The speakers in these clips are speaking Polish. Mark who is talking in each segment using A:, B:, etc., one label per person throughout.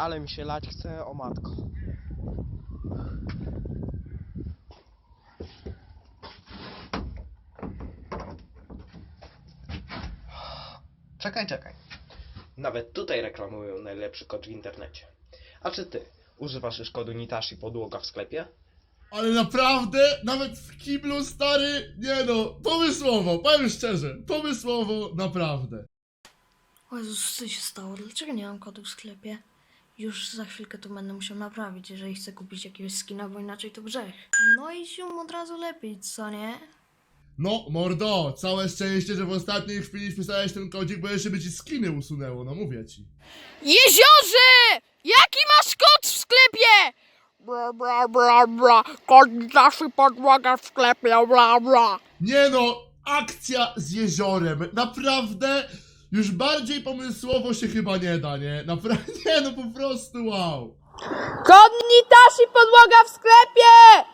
A: Ale mi się lać chce o matko. Czekaj, czekaj. Nawet tutaj reklamują najlepszy kod w internecie. A czy ty używasz już kodu Nitashi podłoga w sklepie?
B: Ale naprawdę, nawet w kiblu stary, nie no, pomysłowo, powiem szczerze, pomysłowo, naprawdę.
C: O Jezus, co się stało? Dlaczego nie mam kodu w sklepie? Już za chwilkę to będę musiał naprawić, jeżeli chcę kupić jakiegoś skina, bo inaczej to grzech. No i zium od razu lepiej, co nie?
B: No, mordo, całe szczęście, że w ostatniej chwili wpisałeś ten kodzik, bo jeszcze by ci skiny usunęło, no mówię ci.
D: Jeziorze! Jaki masz kod w sklepie? Bla bla bla bla. Kod naszy podłoga w sklepie, bla bla.
B: Nie no, akcja z jeziorem, naprawdę, już bardziej pomysłowo się chyba nie da, nie? Naprawdę, nie no, po prostu wow.
D: Kod Nitashi podłoga w sklepie!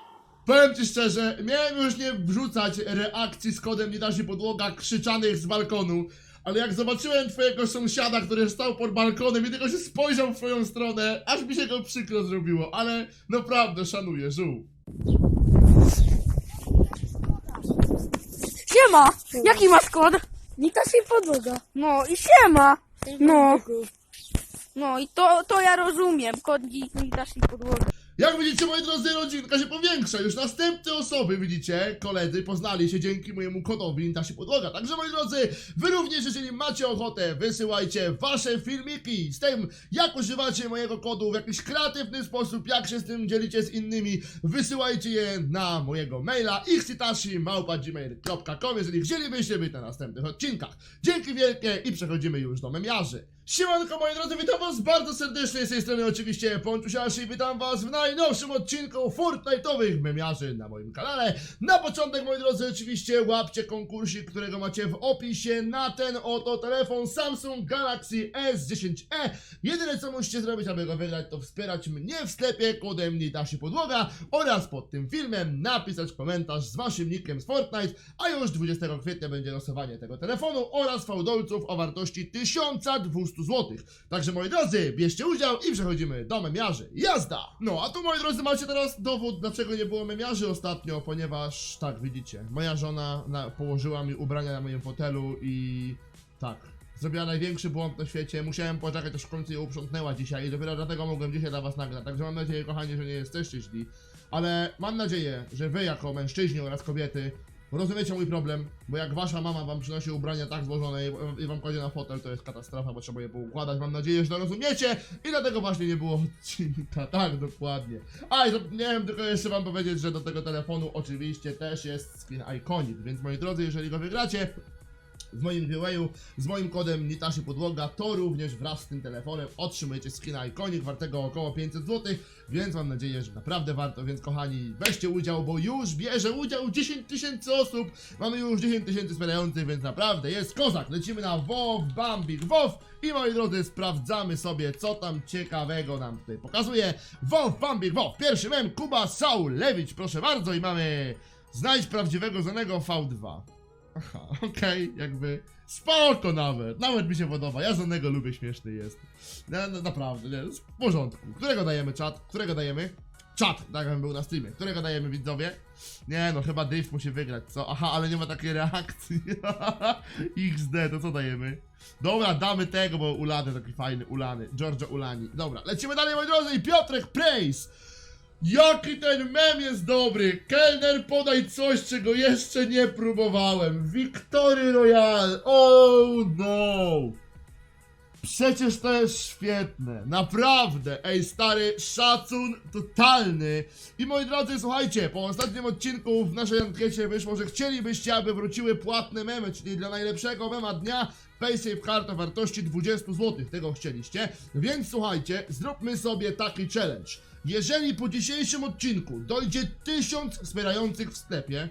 B: Powiem ci szczerze, miałem już nie wrzucać reakcji z kodem nie da się podłoga krzyczanych z balkonu, ale jak zobaczyłem twojego sąsiada, który stał pod balkonem i tylko się spojrzał w twoją stronę, aż mi się go przykro zrobiło, ale naprawdę szanuję, żół.
D: Siema! Jaki masz kod? Nitashi podłoga. No i siema! No. No i to, to ja rozumiem. Kod Nitashi podłoga.
B: Jak widzicie, moi drodzy, rodzinka się powiększa. Już następne osoby, widzicie, koledzy, poznali się dzięki mojemu kodowi Nasi Podłoga. Także, moi drodzy, wy również, jeżeli macie ochotę, wysyłajcie wasze filmiki z tym, jak używacie mojego kodu w jakiś kreatywny sposób, jak się z tym dzielicie z innymi. Wysyłajcie je na mojego maila xcitashi.gmail.com, jeżeli chcielibyście być na następnych odcinkach. Dzięki wielkie i przechodzimy już do memiarzy. Siemanko moi drodzy, witam was bardzo serdecznie z tej strony oczywiście Ponczusiaszy i witam was w najnowszym odcinku Fortnite'owych memiarzy na moim kanale. Na początek moi drodzy oczywiście łapcie konkursik, którego macie w opisie na ten oto telefon Samsung Galaxy S10e. Jedyne co musicie zrobić, aby go wygrać to wspierać mnie w sklepie kodem Nitashi Podłoga oraz pod tym filmem napisać komentarz z waszym nickiem z Fortnite, a już 20 kwietnia będzie losowanie tego telefonu oraz fałdolców o wartości 1200 zł. Także moi drodzy, bierzcie udział i przechodzimy do memiarzy. Jazda! No a tu moi drodzy macie teraz dowód, dlaczego nie było memiarzy ostatnio, ponieważ tak widzicie, moja żona na, położyła mi ubrania na moim fotelu i tak. Zrobiła największy błąd na świecie, musiałem poczekać aż w końcu je uprzątnęła dzisiaj i dopiero dlatego mogłem dzisiaj dla was nagrać. Także mam nadzieję, kochani, że nie jesteście źli. Ale mam nadzieję, że wy jako mężczyźni oraz kobiety rozumiecie mój problem, bo jak wasza mama wam przynosi ubrania tak złożone i, i wam kładzie na fotel, to jest katastrofa, bo trzeba je poukładać. Mam nadzieję, że to rozumiecie i dlatego właśnie nie było odcinka. Tak, dokładnie. A i zapomniałem tylko jeszcze wam powiedzieć, że do tego telefonu oczywiście też jest skin Iconic, więc moi drodzy, jeżeli go wygracie, w moim giveawayu z moim kodem Nitashi Podłoga, to również wraz z tym telefonem otrzymujecie skina Iconic wartego około 500 zł, więc mam nadzieję, że naprawdę warto, więc kochani, weźcie udział, bo już bierze udział 10 tysięcy osób, mamy już 10 tysięcy wspierających, więc naprawdę jest kozak, lecimy na WoW, Bambik, WoW. I moi drodzy, sprawdzamy sobie, co tam ciekawego nam tutaj pokazuje. WoW, Bambik, WoW, pierwszy mem, Kuba Saulewicz, proszę bardzo i mamy znajdź prawdziwego znanego V2. Aha, okej, jakby spoko nawet, nawet mi się podoba, ja znanego lubię, śmieszny jest. No, no, naprawdę, nie, w porządku. Którego dajemy czat? Którego dajemy? Czat, tak jakbym był na streamie. Którego dajemy widzowie? Nie no, chyba Dave musi wygrać, co? Aha, ale nie ma takiej reakcji. XD, to co dajemy? Dobra, damy tego, bo Ulany taki fajny, Ulany, Giorgio Ulani. Dobra, lecimy dalej, moi drodzy, i Piotrek Praise! Jaki ten mem jest dobry! Kelner, podaj coś, czego jeszcze nie próbowałem. Victory Royale! Oh no! Przecież to jest świetne, naprawdę, ej stary, szacun totalny. I moi drodzy, słuchajcie, po ostatnim odcinku w naszej ankiecie wyszło, że chcielibyście, aby wróciły płatne memy, czyli dla najlepszego mema dnia PaySafe o wartości 20 zł, tego chcieliście. Więc słuchajcie, zróbmy sobie taki challenge. Jeżeli po dzisiejszym odcinku dojdzie 1000 wspierających w sklepie,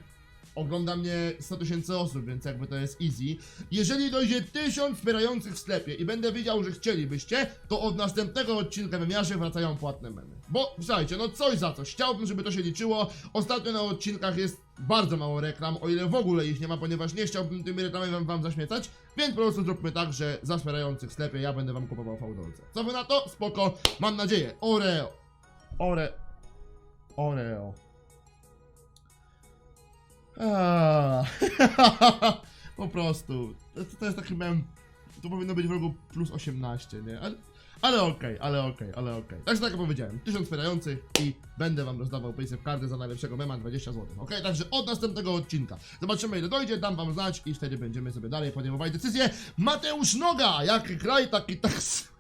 B: ogląda mnie 100 tysięcy osób, więc jakby to jest easy. Jeżeli dojdzie 1000 wspierających w sklepie i będę wiedział, że chcielibyście, to od następnego odcinka wymiarze wracają płatne memy. Bo słuchajcie, no coś za coś. Chciałbym, żeby to się liczyło. Ostatnio na odcinkach jest bardzo mało reklam, o ile w ogóle ich nie ma, ponieważ nie chciałbym tymi reklamami wam, wam zaśmiecać, więc po prostu zróbmy tak, że za wspierających w sklepie ja będę wam kupował fałdolce. Co wy na to? Spoko, mam nadzieję. Oreo. Ore... Oreo. Aaa. po prostu. To, to jest taki mem. To powinno być w rogu plus 18, nie? Ale, ale okej, ale okej, ale okej. Także tak jak powiedziałem, 1000 wspierających i będę wam rozdawał paysafe karty za najlepszego mema 20 zł. Okej, także od następnego odcinka. Zobaczymy ile dojdzie, dam wam znać i wtedy będziemy sobie dalej podejmować decyzję. Mateusz Noga, jak kraj, taki taksówkarz.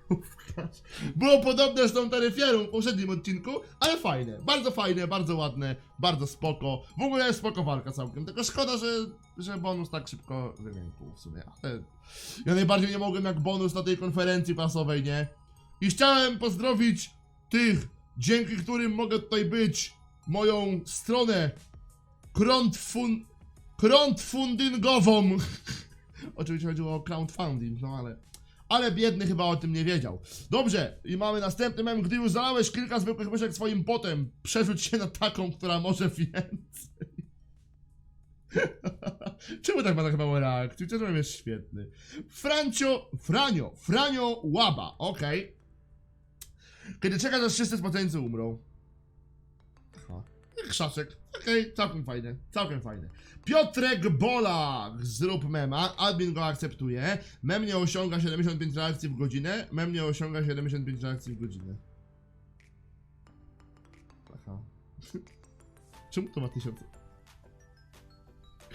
B: Było podobne z tą taryfiarą w poprzednim odcinku, ale fajne, bardzo fajne, bardzo ładne, bardzo spoko. W ogóle jest spoko walka całkiem, tylko szkoda, że, że bonus tak szybko wymiękł w sumie. Ja najbardziej nie mogłem jak bonus na tej konferencji prasowej, nie? I chciałem pozdrowić tych, dzięki którym mogę tutaj być, moją stronę crowdfun... crowdfundingową. Oczywiście chodziło o crowdfunding, no ale... Ale biedny chyba o tym nie wiedział. Dobrze, i mamy następny mem. Gdy już zalałeś kilka zwykłych myszek swoim potem, przerzuć się na taką, która może więcej. Czemu tak ma tak mało reakcji? Ten jest świetny. Francio, Franio, Franio Łaba, okej. Kiedy czekasz aż wszyscy spoceńcy umrą. Krzaczek, okej, całkiem fajne, całkiem fajne. Piotrek Bolak, zrób mema, admin go akceptuje. Mem nie osiąga 75 reakcji w godzinę, mem nie osiąga 75 reakcji w godzinę. Aha. Czemu to ma 1000?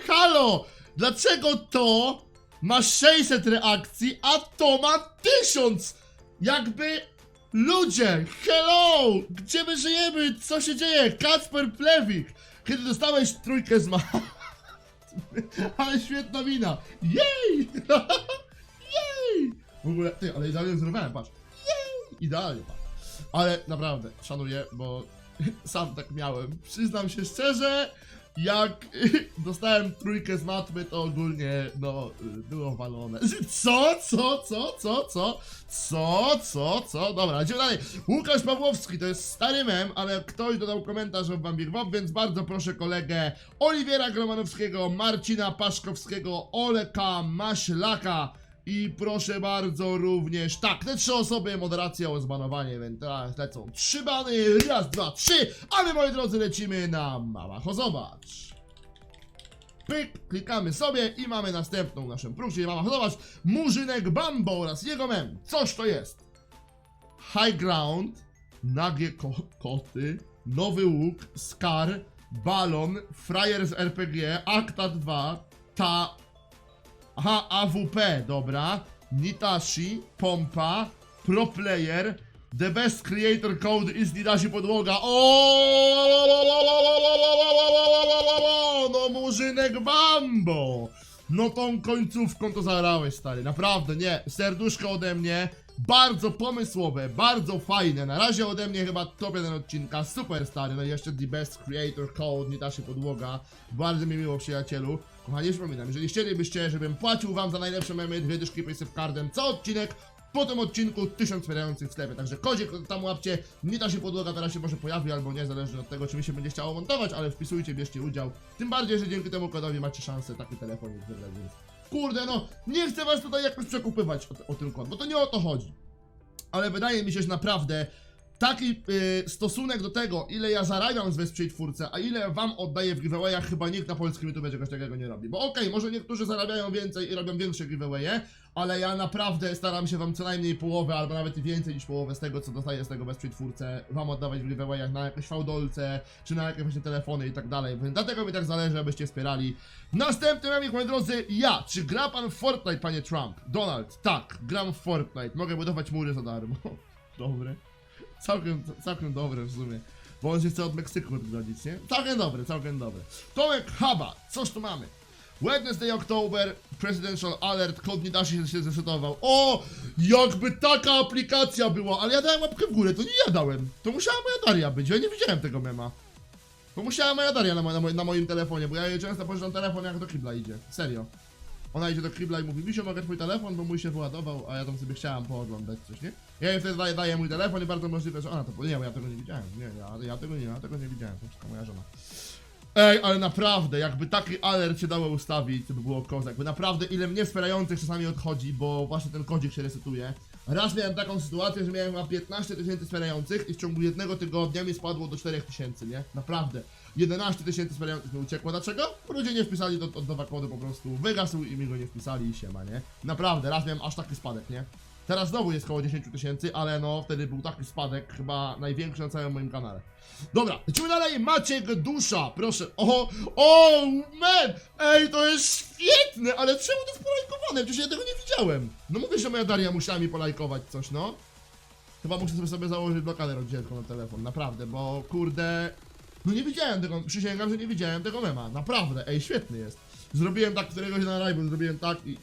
B: Halo! Dlaczego to ma 600 reakcji, a to ma 1000? Jakby... Ludzie! Hello! Gdzie my żyjemy? Co się dzieje? Kacper Plewik! Kiedy dostałeś trójkę z ma... Ale świetna mina! Jej! Jej! W ogóle, ty, ale idealnie zrobiłem, patrz. Jej! Idealnie, patrz. Ale naprawdę, szanuję, bo sam tak miałem. Przyznam się szczerze, jak dostałem trójkę z matmy, to ogólnie, no, było walone. Co? Co? Co? Co? Co? Co? Co? Co? Dobra, idziemy dalej. Łukasz Pawłowski, to jest stary mem, ale ktoś dodał komentarz o Bambik Bob, więc bardzo proszę kolegę Oliwiera Gromanowskiego, Marcina Paszkowskiego, Oleka Maślaka i proszę bardzo również, tak, te trzy osoby, moderacja zbanowanie, więc teraz lecą trzy bany, raz, dwa, trzy, a my moi drodzy lecimy na Mamacho Zobacz. Pyk, klikamy sobie i mamy następną naszą próbę, Mamacho Zobacz, Murzynek Bambo oraz jego mem, coś to jest. High Ground, nagie ko koty, nowy łuk, Scar, balon, frajer z RPG, Akta 2, ta Aha, AWP, dobra. Nitashi, pompa, pro player, the best creator code is Nitashi podłoga. O, no murzynek Bambo. No tą końcówką to zagrałeś, stary, naprawdę, nie. Serduszko ode mnie, bardzo pomysłowe, bardzo fajne. Na razie ode mnie chyba top jeden odcinka, super stary. No i jeszcze the best creator code, Nitashi podłoga. Bardzo mi miło, przyjacielu. Kochani, przypominam, jeżeli chcielibyście, żebym płacił wam za najlepsze memy, dwie dyszki cardem co odcinek, po tym odcinku 1000 wspierających w sklepie, także kozik tam łapcie, nie się podłoga, teraz się może pojawi albo nie, zależnie od tego, czy mi się będzie chciało montować, ale wpisujcie, bierzcie udział, tym bardziej, że dzięki temu kodowi macie szansę taki telefon wygrać, więc kurde no, nie chcę was tutaj jakoś przekupywać o, o ten kod, bo to nie o to chodzi, ale wydaje mi się, że naprawdę taki y, stosunek do tego, ile ja zarabiam z Wesprzyj Twórcę, a ile wam oddaję w giveawayach, chyba nikt na polskim YouTube czegoś takiego nie robi. Bo okej, może niektórzy zarabiają więcej i robią większe giveawaye, ale ja naprawdę staram się wam co najmniej połowę, albo nawet i więcej niż połowę z tego, co dostaję z tego Wesprzyj Twórcę, wam oddawać w giveawayach na jakieś fałdolce, czy na jakieś właśnie telefony i tak dalej. Więc dlatego mi tak zależy, abyście wspierali. Następny memik, moi drodzy, ja. Czy gra pan w Fortnite, panie Trump? Donald, tak, gram w Fortnite. Mogę budować mury za darmo. Dobre. Całkiem, całkiem dobre w sumie. Bo on się chce od Meksyku odgrodzić, nie? Całkiem dobre, całkiem dobre. Tomek Haba, coż tu mamy? Wednesday October, Presidential Alert, kod nie da się, się zresetował. O! Jakby taka aplikacja była, ale ja dałem łapkę w górę, to nie ja dałem. To musiała moja Daria być, ja nie widziałem tego mema. Bo musiała moja Daria na, mo- na, mo- na moim telefonie, bo ja jej często pożyczam telefon jak do kibla idzie. Serio. Ona idzie do kibla i mówi, Misiu, mogę twój telefon, bo mój się wyładował, a ja tam sobie chciałam pooglądać coś, nie? Ja jej wtedy daję, daję mój telefon i bardzo możliwe, że ona to... Nie, bo ja tego nie widziałem. Nie, ja, ja tego nie, ja tego nie widziałem, to wszystko moja żona. Ej, ale naprawdę, jakby taki alert się dało ustawić, to by było kozak. Jakby naprawdę ile mnie wspierających czasami odchodzi, bo właśnie ten kodzik się resetuje. Raz miałem taką sytuację, że miałem chyba 15 tysięcy wspierających i w ciągu jednego tygodnia mi spadło do 4 tysięcy, nie? Naprawdę. 11 tysięcy wspierających mi uciekło. Dlaczego? Ludzie nie wpisali do, do, do kodu po prostu. Wygasł i mi go nie wpisali i siema, nie? Naprawdę, raz miałem aż taki spadek, nie? Teraz znowu jest koło 10 tysięcy, ale no wtedy był taki spadek, chyba największy na całym moim kanale. Dobra, lecimy dalej. Maciek Dusza, proszę. O, o, man! Ej, to jest świetne, ale czemu to jest polajkowane? Przecież ja tego nie widziałem. No mówię, że moja Daria musiała mi polajkować coś, no. Chyba muszę sobie, sobie założyć blokadę rozdzielką na telefon, naprawdę, bo kurde... No nie widziałem tego, przysięgam, że nie widziałem tego mema, naprawdę, ej, świetny jest. Zrobiłem tak któregoś na live, zrobiłem tak i...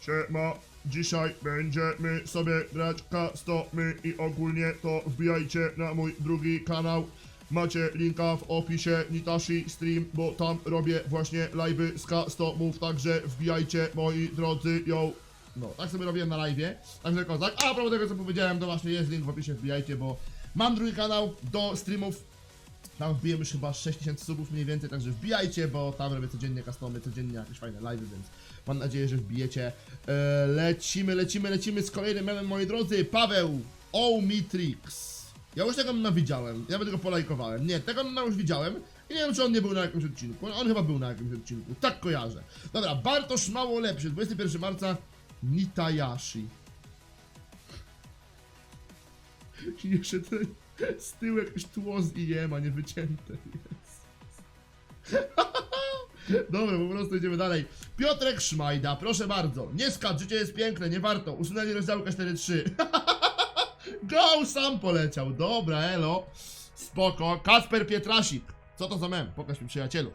B: Siema, dzisiaj będziemy sobie grać K100 i ogólnie to wbijajcie na mój drugi kanał. Macie linka w opisie Nitashi Stream, bo tam robię właśnie live'y z K100 mów, także wbijajcie moi drodzy, yo. No, tak sobie robiłem na live'ie, także kozak. A propos tego co powiedziałem, to właśnie jest link w opisie, wbijajcie, bo mam drugi kanał do streamów. Tam wbijemy chyba 6000 subów mniej więcej, także wbijajcie, bo tam robię codziennie customy, codziennie jakieś fajne live'y, więc mam nadzieję, że wbijecie. E, lecimy, lecimy, lecimy z kolejnym memem, moi drodzy. Paweł Omitrix. Ja już tego mema widziałem, ja tego polajkowałem. Nie, tego mema już widziałem i nie wiem, czy on nie był na jakimś odcinku. On chyba był na jakimś odcinku, tak kojarzę. Dobra, Bartosz Mało Lepszy, 21 marca, Nitayashi. Jeszcze ten z tyłu jakieś tło z IEM, a nie wycięte jest. Dobra, po prostu idziemy dalej. Piotrek Szmajda, proszę bardzo. Nie skacz, życie jest piękne, nie warto. Usunęli rozdziałka 4.3. Go, sam poleciał. Dobra, elo. Spoko. Kasper Pietrasik. Co to za mem? Pokaż mi przyjacielu.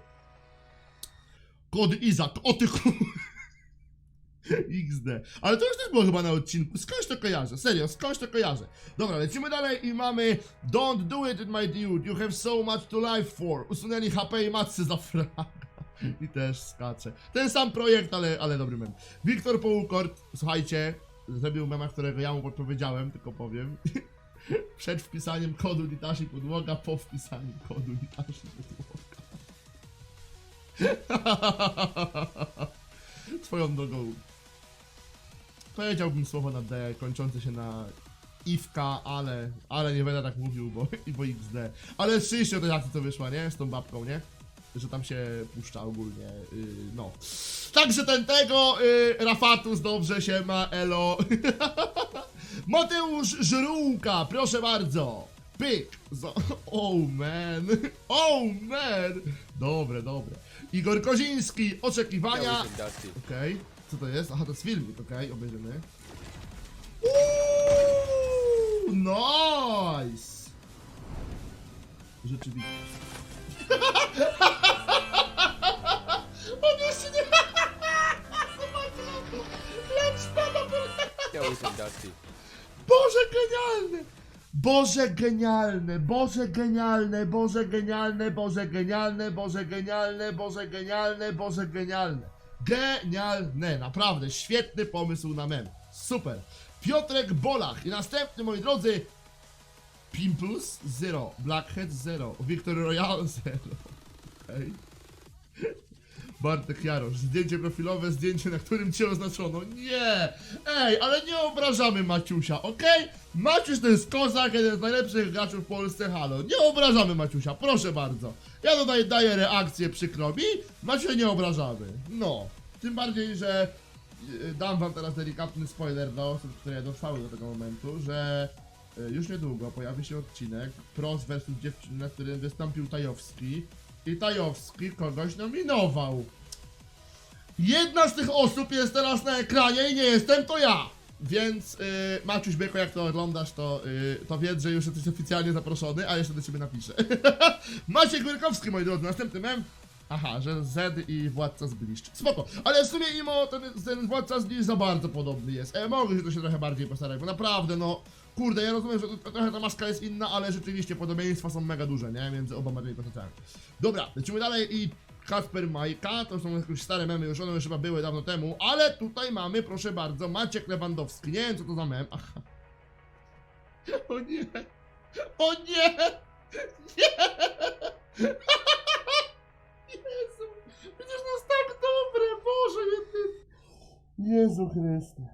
B: Kod Izak. O ty chu... XD. Ale to już też było chyba na odcinku. Skądś to kojarzę? Serio, skądś to kojarzę? Dobra, lecimy dalej i mamy Don't do it, my dude. You have so much to live for. Usunęli HP i matcy za fraga. I też skacze. Ten sam projekt, ale, ale dobry mem. Wiktor Połukort, słuchajcie, zrobił mema, którego ja mu podpowiedziałem, tylko powiem. Przed wpisaniem kodu Nitashi podłoga, po wpisaniu kodu Nitashi podłoga. Twoją drogą. Powiedziałbym słowo na D, kończące się na Iwka, ale, ale nie będę tak mówił, bo, bo XD. Ale szczęście o tej akcji co wyszła, nie? Z tą babką, nie? Że tam się puszcza ogólnie, yy, no. Także ten tego, yy, Rafatus dobrze się ma, elo. Mateusz Żrółka, proszę bardzo. Pyk. Za, oh man. Oh man. Dobre, dobre. Igor Koziński, oczekiwania. Okej, co to jest? Aha, to jest filmik, okej, obejrzymy. Uuu, nice! Rzeczywiście. On jeszcze nie... Lecz Boże genialne! Boże genialne, Boże genialne, Boże genialne, Boże genialne, Boże genialne, Boże genialne, Boże genialne. Genialne, naprawdę, świetny pomysł na mem. Super. Piotrek Bolach i następny, moi drodzy, Pimples 0, Blackhead 0, Victor Royale 0. Okej. Bartek Jarosz, zdjęcie profilowe, zdjęcie, na którym cię oznaczono. Nie! Ej, ale nie obrażamy Maciusia, okej? Maciuś to jest kozak, jeden z najlepszych graczy w Polsce, halo. Nie obrażamy Maciusia, proszę bardzo. Ja tutaj daję reakcję przykro mi, Maciusia nie obrażamy. No, tym bardziej, że y, dam wam teraz delikatny spoiler dla osób, które dotrwały do tego momentu, że y, już niedługo pojawi się odcinek Pros vs dziewczyny, na którym wystąpił Tajowski i Tajowski kogoś nominował. Jedna z tych osób jest teraz na ekranie i nie jestem to ja! Więc yy, Maciuś Bieko, jak to oglądasz, to, yy, to wiedz, że już jesteś oficjalnie zaproszony, a jeszcze do ciebie napiszę. Maciek Wyrkowski, moi drodzy, następny mem. Aha, że Z i Władca Zbliszcz. Spoko, ale w sumie imo ten, ten Władca Zbliszcz za bardzo podobny jest. E, mogę się to się trochę bardziej postarać, bo naprawdę, no, kurde, ja rozumiem, że trochę ta maska jest inna, ale rzeczywiście podobieństwa są mega duże, nie? Między oboma tymi postaciami. Dobra, lecimy dalej i Kasper Majka, to są jakieś stare memy, już one już chyba były dawno temu, ale tutaj mamy, proszę bardzo, Maciek Lewandowski, nie wiem co to za mem, aha. O nie, o nie, nie, Boże, jedny... Jezu Chryste.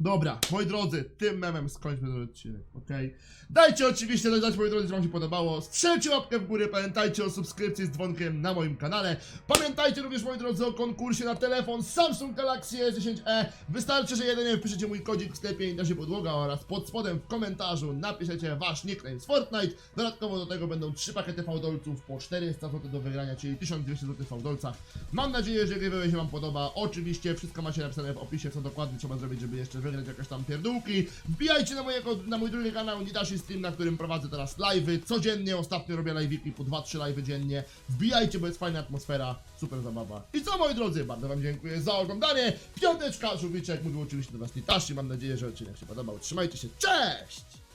B: Dobra, moi drodzy, tym memem skończmy ten odcinek, okej? Dajcie oczywiście znać, moi drodzy, że wam się podobało. Strzelcie łapkę w górę, pamiętajcie o subskrypcji z dzwonkiem na moim kanale. Pamiętajcie również, moi drodzy, o konkursie na telefon Samsung Galaxy S10e. Wystarczy, że jedynie wpiszecie mój kodzik w sklepie Indasie Podłoga oraz pod spodem w komentarzu napiszecie wasz nickname z Fortnite. Dodatkowo do tego będą trzy pakiety fałdolców po 400 zł do wygrania, czyli 1200 zł w fałdolcach. Mam nadzieję, że giveaway się wam podoba. Oczywiście wszystko macie napisane w opisie, co dokładnie trzeba zrobić, żeby jeszcze wygrać jakieś tam pierdółki. Wbijajcie na, mojego, na mój drugi kanał Nidashi Stream, na którym prowadzę teraz live'y. Codziennie, ostatnio robię live'iki po 2-3 live'y dziennie. Wbijajcie, bo jest fajna atmosfera, super zabawa. I co moi drodzy, bardzo wam dziękuję za oglądanie. Piąteczka, żółwiczek, mówił oczywiście do was Nitashi. Mam nadzieję, że odcinek się podobał. Trzymajcie się, cześć!